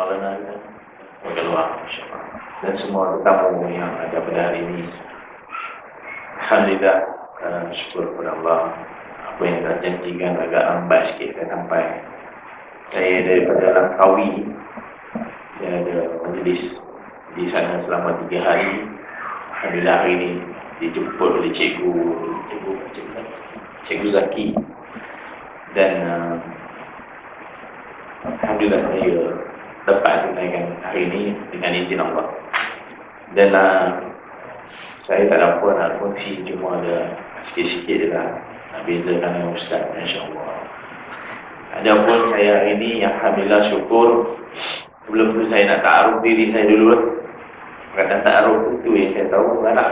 Maulana Wakil Allah dan semua tetamu yang ada pada hari ini Alhamdulillah uh, syukur kepada Allah. Apa yang telah janjikan agak lambat sikit saya sampai. Saya daripada Langkawi saya ada majlis di sana selama tiga hari. Alhamdulillah hari ini dijemput oleh cikgu cikgu, cikgu, cikgu Zaki. Dan uh, Alhamdulillah saya dapat tunaikan hari ini dengan izin Allah. Dan uh, saya tak ada apa nak kongsi cuma ada sikit-sikit je lah nak bezakan dengan Ustaz insyaAllah. Ada pun saya hari ini Alhamdulillah syukur. Sebelum tu saya nak taruh diri saya dulu lah. Kata taruh itu yang saya tahu anak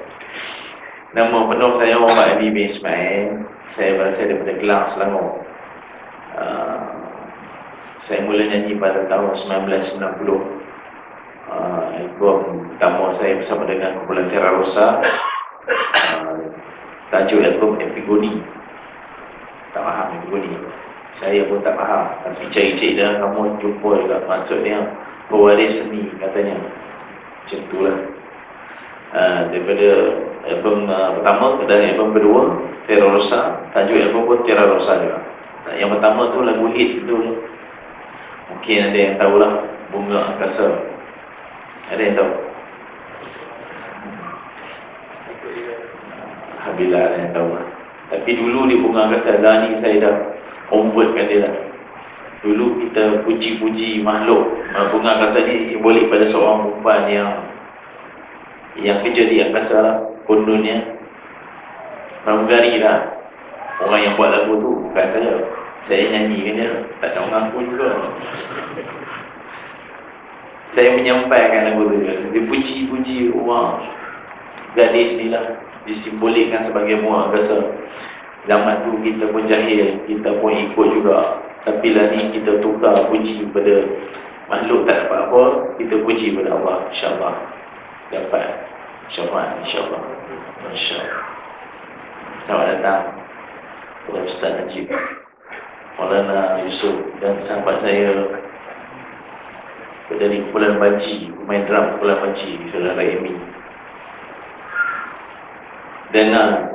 nama penuh saya Muhammad Ali bin Ismail. Saya berasal daripada Kelang Selangor saya mula nyanyi pada tahun 1990 uh, album pertama saya bersama dengan kumpulan Terra Rosa. Uh, tajuk album Epigoni. Tak faham Epigoni. Saya pun tak faham. Tapi cari-cari dalam kamu jumpa juga. Maksudnya pewaris seni katanya. Macam tu lah uh, daripada album uh, pertama dan album kedua Terra Rosa. Tajuk album pun Terra Rosa juga. Yang pertama tu lagu hit tu mungkin ada yang tahulah Bunga Angkasa ada yang tahu? Alhamdulillah ada yang tahu Tapi dulu di bunga kata dah ni saya dah convertkan dia dah. Dulu kita puji-puji makhluk. Bunga kata ni simbolik pada seorang perempuan yang Yang kerja di angkasa lah Kondonnya Pramugari lah. Orang yang buat lagu tu bukan saya Saya nyanyi kan dia. Tak nak mengaku juga. Saya menyampaikan lagu tu dia puji-puji orang. Gadis ni lah. Disimbolkan sebagai muak rasa. Zaman tu kita pun jahil. Kita pun ikut juga. Tapi lah ni kita tukar puji pada makhluk tak dapat apa kita puji pada Allah. insyaAllah. Dapat. insyaAllah insyaAllah. insyaAllah. Selamat datang Ustaz Najib Maulana Yusuf dan sahabat saya dari kumpulan Baji, pemain drum kumpulan Baji, saudara Amy. Dan uh,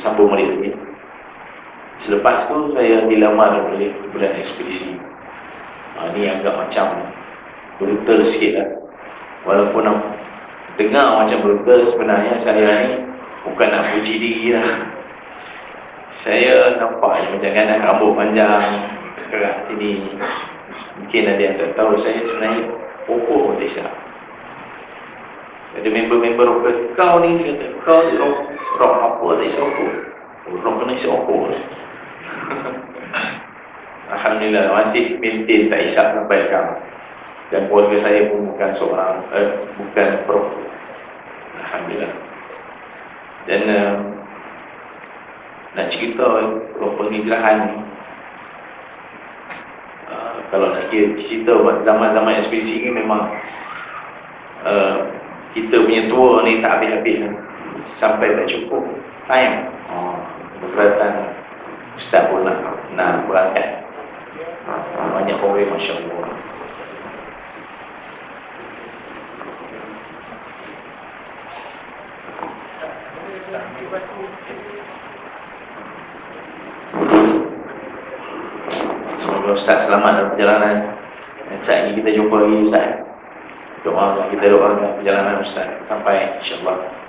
sambung balik lagi. Selepas tu saya dilamar oleh kumpulan ekspedisi. Uh, ni agak macam brutal sikit lah. Walaupun nak dengar macam brutal, sebenarnya saya ni bukan nak puji diri lah. Saya nampak macam kan rambut panjang, kerak sini, Mungkin ada yang tak tahu saya sebenarnya pokok desa. Ada member-member rock kau ni kata kau ni rock, rock apa desa aku? Rock kena isi aku. Alhamdulillah nanti maintain tak isap sampai sekarang. Dan keluarga saya pun bukan seorang eh, bukan pro. Alhamdulillah. Dan uh, nak cerita penghijrahan ni. Kalau nak cerita zaman-zaman ekspedisi ni memang uh, kita punya tua ni tak habis-habis sampai tak cukup time. Oh, berkaitan ustaz pun nak, nak berangkat. Banyak orang Masya Allah Semoga Ustaz selamat dalam perjalanan Saat ini kita jumpa lagi Ustaz. Doa kita doakan perjalanan Ustaz. Sampai insyaAllah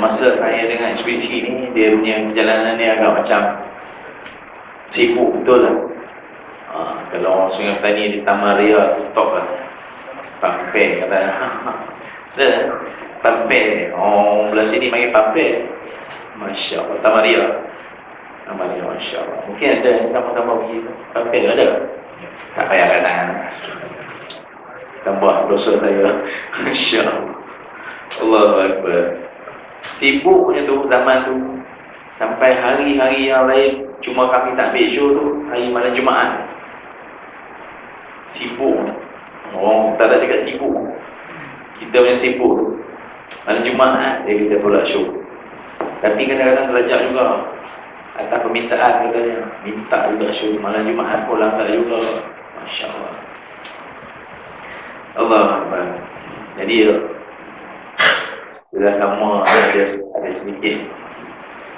masa saya dengan ekspedisi ni dia punya perjalanan ni agak macam sibuk betul lah. Ha, kalau orang sungai petani di Taman Ria top lah. Pampe kata. Ada? Pampe oh belah sini panggil pampe Masya Allah Taman Ria. Taman Ria Masya Allah. Mungkin ada sama-sama pergi pampe ada? Tak payah kata tambah dosa saya. Masya-Allah. Allahu akbar. Sibuknya tu zaman tu sampai hari-hari yang lain cuma kami tak ambil show tu hari malam Jumaat. Sibuk. Orang tak ada cakap sibuk. Kita punya sibuk tu. Malam Jumaat dia kita pula show. Tapi kadang-kadang terajak juga. Atas permintaan katanya. Minta juga show. Malam Jumaat pun langgar juga. Masya Allah. Allah. Jadi sudah lama ada, ada sedikit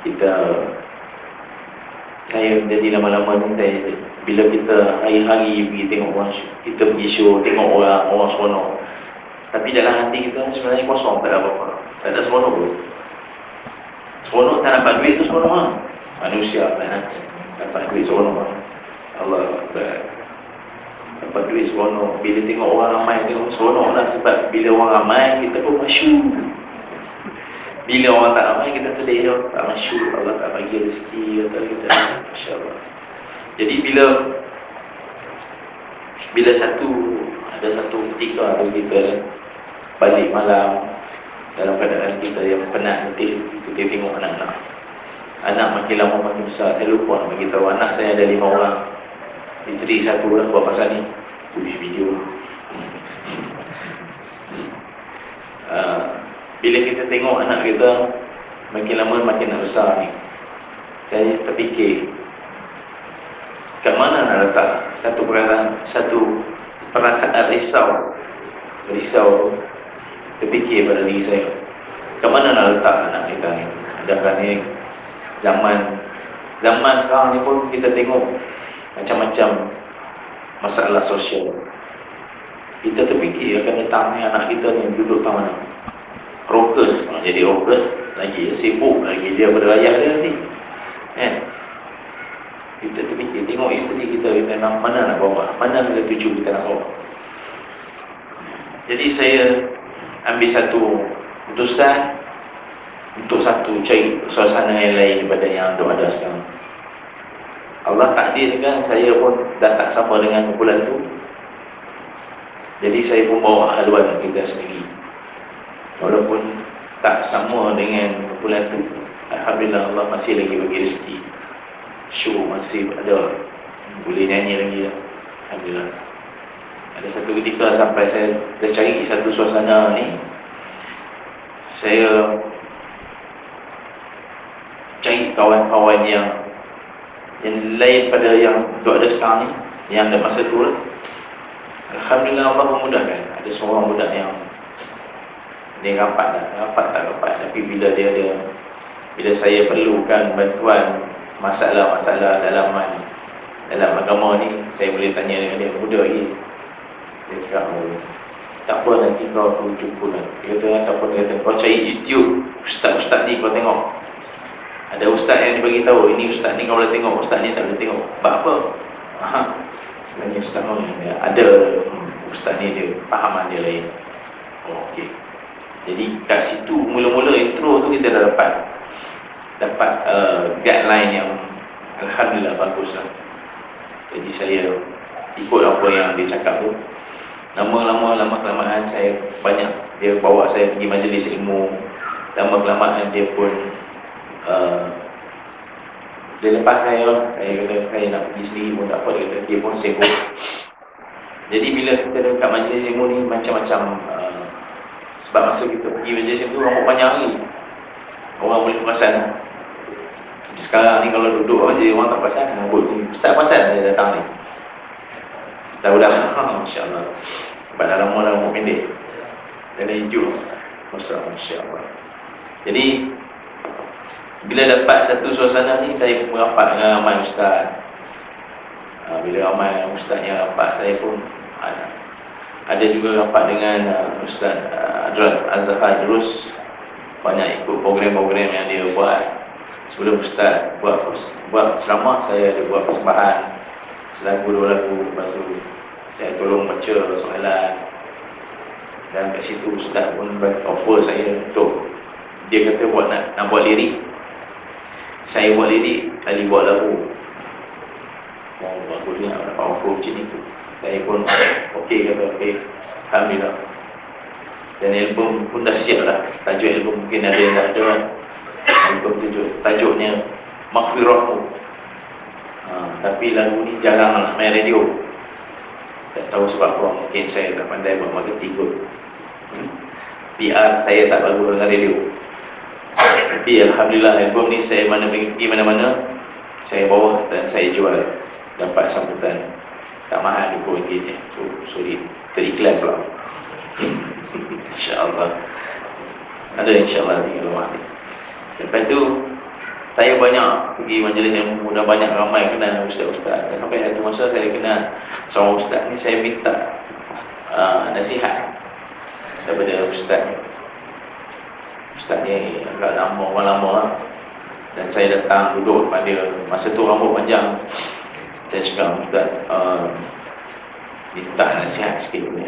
kita saya jadi lama-lama ni saya bila kita hari-hari pergi tengok orang kita pergi show tengok orang orang seronok. Tapi dalam hati kita sebenarnya kosong tak ada apa-apa. Tak ada seronok pun. Seronok tak dapat duit tu seronok lah manusia tak nanti dapat duit seronok lah Allah dapat duit seronok. Bila tengok orang ramai tengok seronok lah. Sebab bila orang ramai kita pun masyur bila orang tak ramai kita sedih tau Tak masyur Allah tak bagi rezeki atau kita Masya Allah Jadi bila Bila satu Ada satu ketika ada kita Balik malam Dalam keadaan kita yang penat nanti Kita tengok anak-anak. Anak makin lama makin besar Saya lupa nak beritahu Anak saya ada lima orang. Isteri satu lah buat pasal ni. Tulis video. Uh, bila kita tengok anak kita makin lama makin besar ni. Saya terfikir kat mana nak letak satu perasaan satu perasaan risau risau terfikir pada diri saya. Kat mana nak letak anak kita ni? Adakah ni zaman zaman sekarang ni pun kita tengok macam-macam masalah sosial. Kita terfikir akan datang ni anak kita ni duduk kat mana rockers kalau jadi rockers lagi sibuk lagi dia berayah dia nanti. Kan kita terfikir tengok isteri kita kita nak mana nak bawa. Mana kita tuju kita nak bawa. Jadi saya ambil satu putusan untuk satu cari suasana yang lain daripada yang ada sekarang. Allah takdirkan saya pun dah tak sama dengan kumpulan tu. Jadi saya pun bawa haluan kita sendiri Walaupun tak sama dengan bulan tu Alhamdulillah Allah masih lagi bagi rezeki. Show masih ada. Boleh nyanyi lagi lah. Alhamdulillah. Ada satu ketika sampai saya Dah cari satu suasana ni Saya Cari kawan-kawan yang Yang lain pada yang Tu ada sekarang ni Yang ada masa tu lah Alhamdulillah Allah memudahkan. Ada seorang budak yang dia rapat tak, rapat tak rapat. Tapi bila dia ada Bila saya perlukan bantuan Masalah-masalah dalam Dalam agama ni Saya boleh tanya dengan dia Muda lagi? Dia cakap oh, Tak apa nanti kau aku jumpa lah. Dia kata tak apa Dia kata kau cari YouTube Ustaz-ustaz ni kau tengok. Ada ustaz yang dia beritahu Ini ustaz ni kau boleh tengok Ustaz ni tak boleh tengok. Sebab apa? Aha. Sebenarnya ustaz ni Ada hmm, Ustaz ni dia Fahaman dia lain. Oh, okay. Jadi kat situ mula-mula intro tu kita dah dapat dapat uh, guideline yang alhamdulillah bagus lah. Jadi saya ikut apa yang dia cakap tu. Lama-lama lama kelamaan saya banyak dia bawa saya pergi majlis ilmu. Lama kelamaan dia pun uh, dia lepas saya saya kata saya nak pergi sendiri pun tak apa dia kata dia pun sibuk. Jadi bila kita dekat majlis ilmu ni macam-macam sebab masa kita pergi majlis itu orang banyak lagi. Orang boleh perasan Sekarang ni kalau duduk aja orang tak perasan Rambut ni Ustaz perasan dia datang ni. Dah udah Masya Allah Sebab dah lama dah rambut pendek. Dan hijau. Masya Allah Jadi Bila dapat satu suasana ni Saya pun rapat dengan ramai Ustaz. Ah, Bila ramai Ustaz yang rapat Saya pun ada juga rapat dengan uh, Ustaz uh, Adrat Azhar terus banyak ikut program-program yang dia buat. Sebelum Ustaz buat buat ceramah saya ada buat persembahan. Selagu dua lagu. Lepas tu saya tolong baca soalan. Dan kat situ Ustaz pun offer saya untuk dia kata buat nak, nak buat lirik. Saya buat lirik kali buat lagu. Oh bagusnya dapat offer macam itu saya pun okey kata okey Alhamdulillah. Dan album pun dah siap lah. Tajuk album mungkin ada yang dah ada kan. Album tajuk, tajuknya Maghfirahmu. Ha, tapi lagu ni jarang nak main radio. Tak tahu sebab apa. Mungkin saya tak pandai buat marketing kot. Hmm? PR saya tak bagus dengan radio. Tapi Alhamdulillah album ni saya mana pergi mana-mana. Saya bawa dan saya jual. Dapat sambutan. Tak mahal RM20 je. So, sorry. Terikhlas pula. InsyaAllah. Ada insyaAllah di rumah ni. Lepas tu, saya banyak pergi majlis ilmu dan banyak ramai kenal ustaz-ustaz. Dan sampai satu masa saya kenal seorang ustaz ni, saya minta uh, nasihat daripada ustaz ni. Ustaz ni agak lama-lama lah. Dan saya datang duduk pada masa tu rambut panjang. Saya cakap ustaz, uh, minta nasihat sikit ni.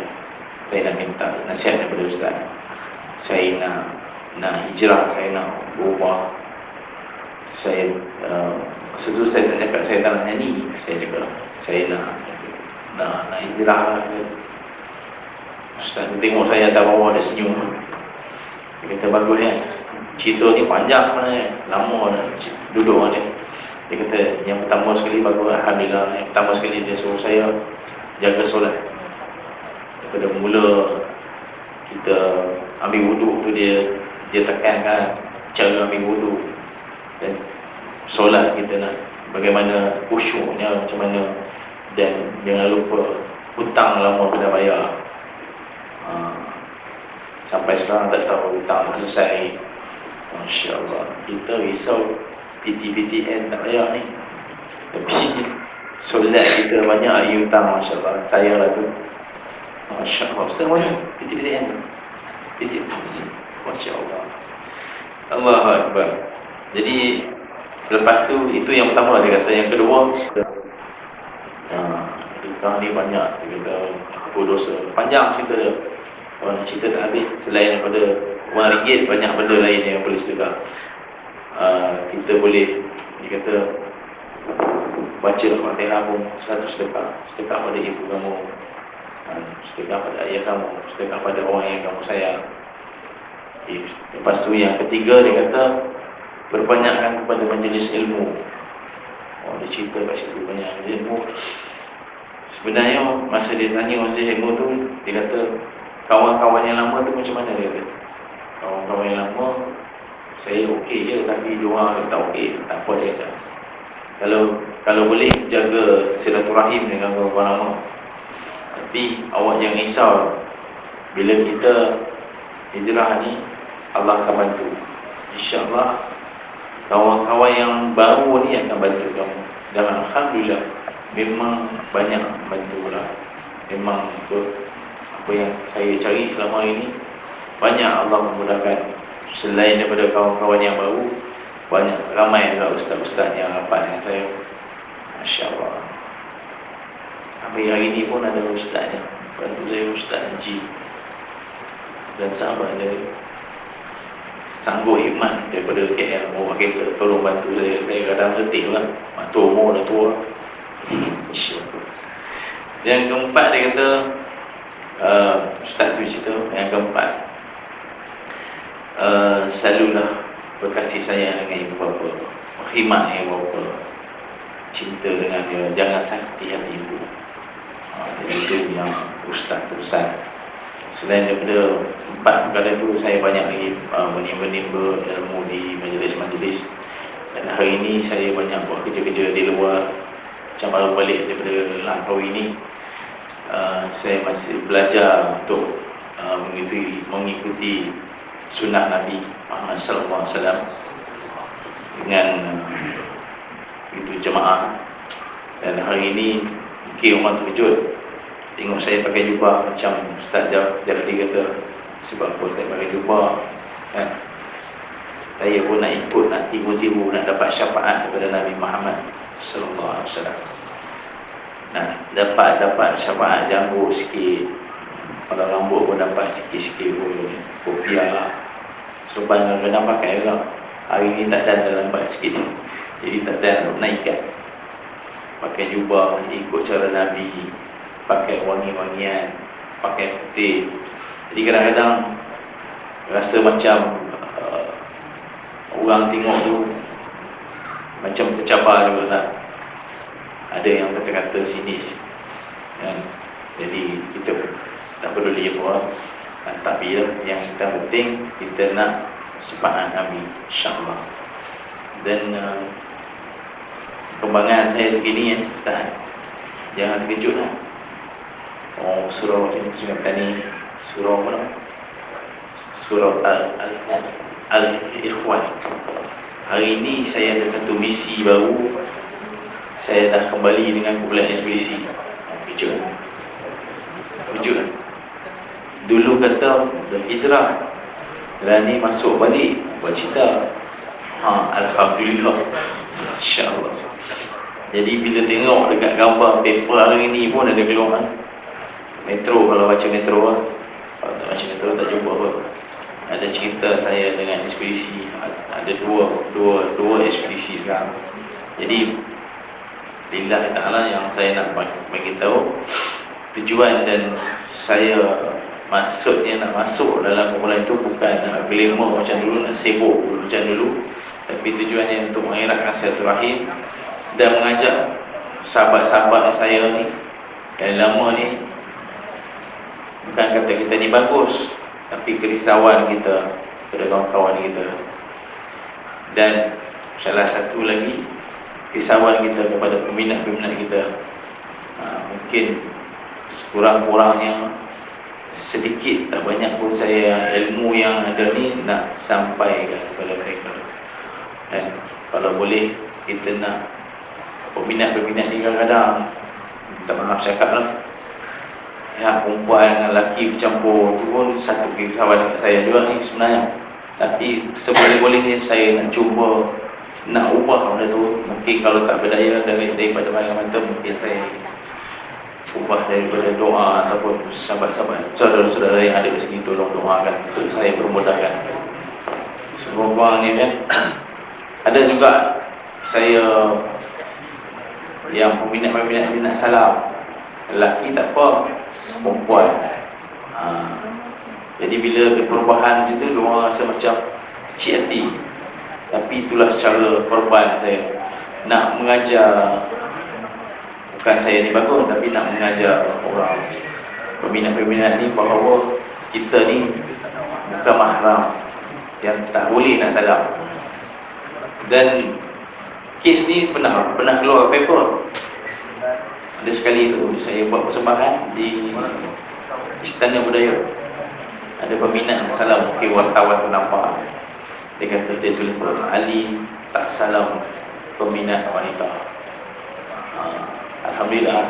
Saya nak minta nasihat daripada ustaz. Saya nak nak hijrah, saya nak berubah saya uh, tu saya tak cakap saya tak nak nyanyi saya cakap. Saya nak nak nak hijrah lah. Ustaz tengok saya atas bawah ada senyum. Dia kata bagus kan cerita ni panjang sebenarnya. Lama dah duduk dia dia kata yang pertama sekali bagus Alhamdulillah yang pertama sekali dia suruh saya jaga solat. Daripada mula kita ambil wuduk tu dia dia tekankan cara ambil wuduk dan solat kita nak bagaimana khusyuknya macam mana dan jangan lupa hutang lama kena bayar. Ha. sampai sekarang tak tahu hutang selesai. Masya Allah. Kita risau PTPTN tak bayar ni. Tapi solat kita banyak lagi hutang Masya Allah saya lah tu. Masya Allah Ustaz mana PTPTN Masya Allah Allah Akbar. Jadi Lepas tu, itu yang pertama dia kata. Yang kedua Kita ni banyak. Dia kata Apa dosa. Panjang cerita dia. Orang cerita tak habis. Selain daripada Wang ringgit Banyak benda lain yang boleh sedekah uh, Kita boleh Dia kata Baca Al-Fatihah pun Satu sedekah Sedekah pada ibu kamu. Uh, Sedekah pada ayah kamu Sedekah pada orang yang kamu sayang. Lepas tu yang ketiga dia kata Berbanyakkan kepada majlis ilmu. Oh dia cerita kat situ banyak ilmu. Sebenarnya masa dia tanya majlis ilmu tu Dia kata Kawan-kawan yang lama tu macam mana dia kata? Kawan-kawan yang lama Saya okey je tapi dia tak okey Tak apa dia kata. Kalau kalau boleh jaga silaturahim dengan kawan-kawan lama. Tapi awak jangan risau. Bila kita hijrah ni Allah akan bantu. InsyaAllah kawan-kawan yang baru ni akan bantu kamu dan Alhamdulillah memang banyak bantu lah memang itu apa yang saya cari selama ini banyak Allah memudahkan selain daripada kawan-kawan yang baru banyak ramai juga ustaz-ustaz yang rapat dengan saya. Masya Allah. Sampai hari ini pun ada ustaz yang bantu saya ustaz Haji. Dan sahabat dia sanggup iman daripada KL pakai ke tolong bantu saya. Saya kadang letih lah mak umur dah tua. Yang keempat dia kata uh, Ustaz tu cerita. Yang keempat uh, selalulah berkasih sayang dengan ibu bapa. Khidmat dengan ibu bapa. Cinta dengan dia. Jangan sakiti hati ibu. Uh, itu yang Ustaz Ustaz Selain daripada empat perkara itu, saya banyak lagi uh, menimba-nimba ilmu di majlis-majlis. Dan hari ini saya banyak buat kerja-kerja di luar. Macam baru balik daripada lampau ini, uh, saya masih belajar untuk uh, mengikuti, mengikuti sunnah Nabi Muhammad SAW dengan itu jemaah. Dan hari ini, mungkin orang terkejut Tengok saya pakai jubah macam Ustaz Jafri kata Sebab apa saya pakai jubah kan? Saya pun nak ikut, nak tibu-tibu Nak dapat syafaat daripada Nabi Muhammad Wasallam Nah, dapat-dapat syafaat janggut sikit Kalau rambut pun dapat sikit-sikit pun Kopiah lah. So, kena pakai juga Hari ni tak ada lambat sikit. Jadi tak ada nak ikat Pakai jubah, ikut cara Nabi. Pakai wangi-wangian pakai putih. Jadi kadang-kadang rasa macam uh, orang tengok tu macam tercabar juga tak? Ada yang kata-kata sinis. Kan? jadi kita tak perlu dia tapi ya, yang kita penting kita nak sepakat kami insyaAllah. Dan uh, kembangan saya begini ya tak jangan terkejut lah. Oh surah ini surah tani surah mana surah al al al ikhwan hari ini saya ada satu misi baru. Saya dah kembali dengan kumpulan ekspedisi. Kejut kejut dulu kata berhijrah dan ni masuk balik buat cerita ha, Alhamdulillah InsyaAllah jadi bila tengok dekat gambar paper hari ni pun ada keluar kan? Metro kalau baca metro lah. Kalau tak baca metro tak jumpa apa. Ada cerita saya dengan ekspedisi. Ada dua dua dua ekspedisi sekarang. Jadi Lillah Ta'ala yang saya nak bagi tahu tujuan dan saya maksudnya nak masuk dalam kumpulan itu bukan nak glamour macam dulu nak sibuk macam dulu. Tapi tujuannya untuk mengeratkan silaturahim dan mengajak sahabat-sahabat saya ni yang lama ni bukan kata kita ni bagus tapi kerisauan kita kepada kawan-kawan kita. Dan salah satu lagi kerisauan kita kepada peminat-peminat kita ha, mungkin sekurang-kurangnya sedikit tak banyak pun saya ilmu yang ada ni nak sampai kepada mereka. Dan kalau boleh kita nak peminat-peminat ni kadang-kadang minta maaf cakap lah. Ya perempuan dengan lelaki bercampur tu pun satu kesawan saya juga ni sebenarnya. Tapi seboleh-bolehnya saya nak cuba nak ubah benda tu. Mungkin kalau tak berdaya dari, daripada mana-mana mungkin saya ubah daripada doa ataupun sahabat-sahabat saudara-saudara yang ada di sini tolong doakan. Untuk saya permudahkan semoga ni kan ada juga saya yang peminat-peminat dia nak salam. Lelaki tak apa perempuan. Ha. jadi bila perubahan itu dia orang rasa macam kecil hati. Tapi itulah cara korban saya. Nak mengajar bukan saya ni bagus tapi nak mengajar orang. Peminat-peminat ni bahawa kita ni bukan mahram yang tak boleh nak salam. Dan kes ni pernah pernah keluar paper. Ada sekali tu saya buat persembahan di Istana Budaya. Ada peminat salam mungkin wartawan tu nampak. Dia kata dia tulis Ali tak salam peminat wanita. Ha, Alhamdulillah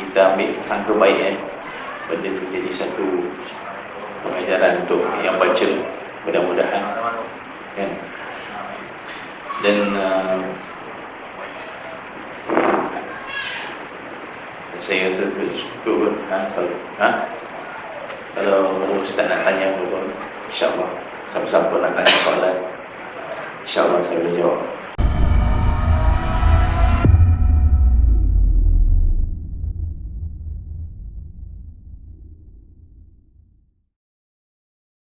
kita ambil sangka baik eh. Benda tu jadi satu pengajaran untuk yang baca mudah-mudahan. Kan? Dan uh, saya rasa cukup ha, kalau, ha? kalau Ustaz nak tanya apa insyaAllah. Siapa-siapa nak tanya soalan insyaAllah saya boleh jawab